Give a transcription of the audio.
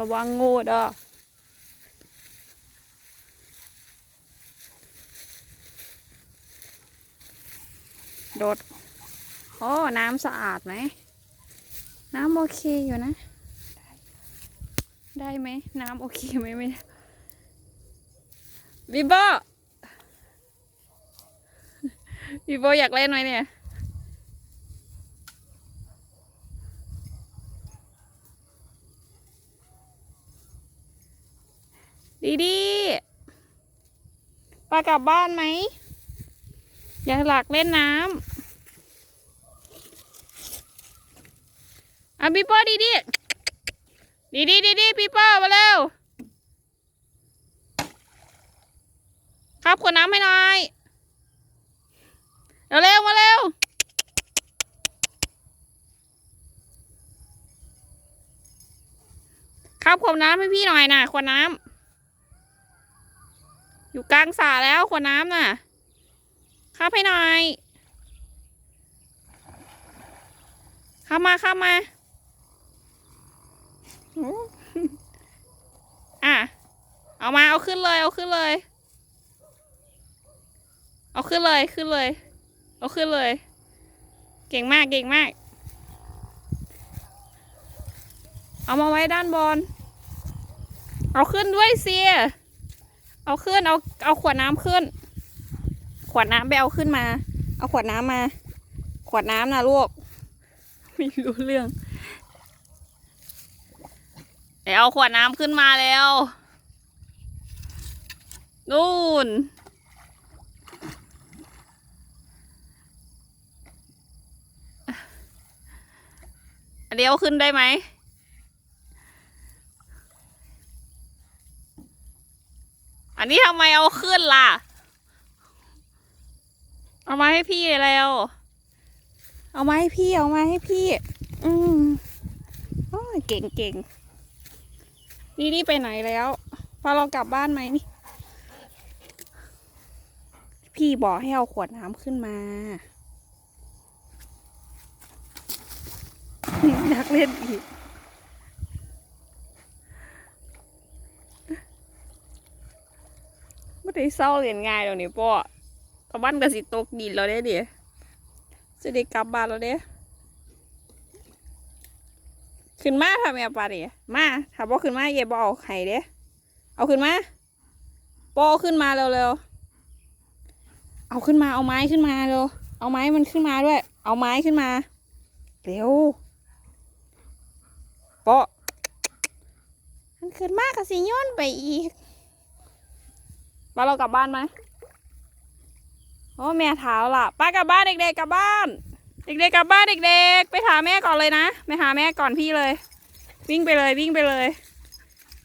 ระวังงูเด้อโดด โอ้ น้ำสะอาดไหม น้ำโอเคอยู่นะ ได้ไหม น้ำโอเคไหมไม่ได้บิโบบิโบอยากเล่นไหมเนี่ย ดีดีปากลับบ้านไหมอยากหลักเล่นน้ำอะพี่โป้ดีดีดีดีดีดีพี่โป้มาเร็ว ครับขวดน้ำให้หน่อยเร็วเร็วมาเร็วครับขวดน้ำให้พี่หน่อยนะขวดน้ำ อยู่กลางสระแล้วขวดน้ำน่ะข้ามให้น่อยข้ามาข้ามาอ้อะ เอามาเอาขึ้นเลยเอาขึ้นเลย เอาขึ้นเลยขึ้นเลย เอาขึ้นเลย เก่งมากเก่งมาก เอามาไว้ด้านบน เอาขึ้นด้วยเสีย เอาขึ้นเอาเอาขวดน้ำขึ้น ขวดน้ำไปเอาขึ้นมา เอาขวดน้ำมา ขวดน้ำนะลูกไม่รู้เรื่องเดี๋ยวเอาขวดน้ำขึ้นมาแล้วนู่นเดี๋ยวขึ้นได้ไหม อันนี้ทำไมเอาขึ้นล่ะ เอามาให้พี่แล้ว เอามาให้พี่เอามาให้พี่ อืมโอ้ยเก่งเก่งนี่นี่ไปไหนแล้วพอเรากลับบ้านไหมนี่ พี่บอกให้เอาขวดน้ำขึ้นมาอยากเล่นอีก ได้เศร้าเรียนง่ายแล้วนี่พ่อตะวันก็สิตกดินแล้วเด้ดิจะได้กลับบ้านแล้วเด้ขึ้นมาทำไมปลาดิมาถ้าบ่ขึ้นมาเย่บเอาไข่เด้เอาขึ้นมาปอขึ้นมาเร็วๆเอาขึ้นมาเอาไม้ขึ้นมาเร็วเอาไม้มันขึ้นมาด้วย เอาไม้ขึ้นมาเร็วปอมันขึ้นมากกับสิย้อนไปอีก ป้าเรากลับบ้านไหมโอ้แม่ถาล่ะป้ากลับบ้านเด็กๆกลับบ้าน เด็กๆกลับบ้านเด็กๆไปหาแม่ก่อนเลยนะไปหาแม่ก่อนพี่เลย วิ่งไปเลยวิ่งไปเลย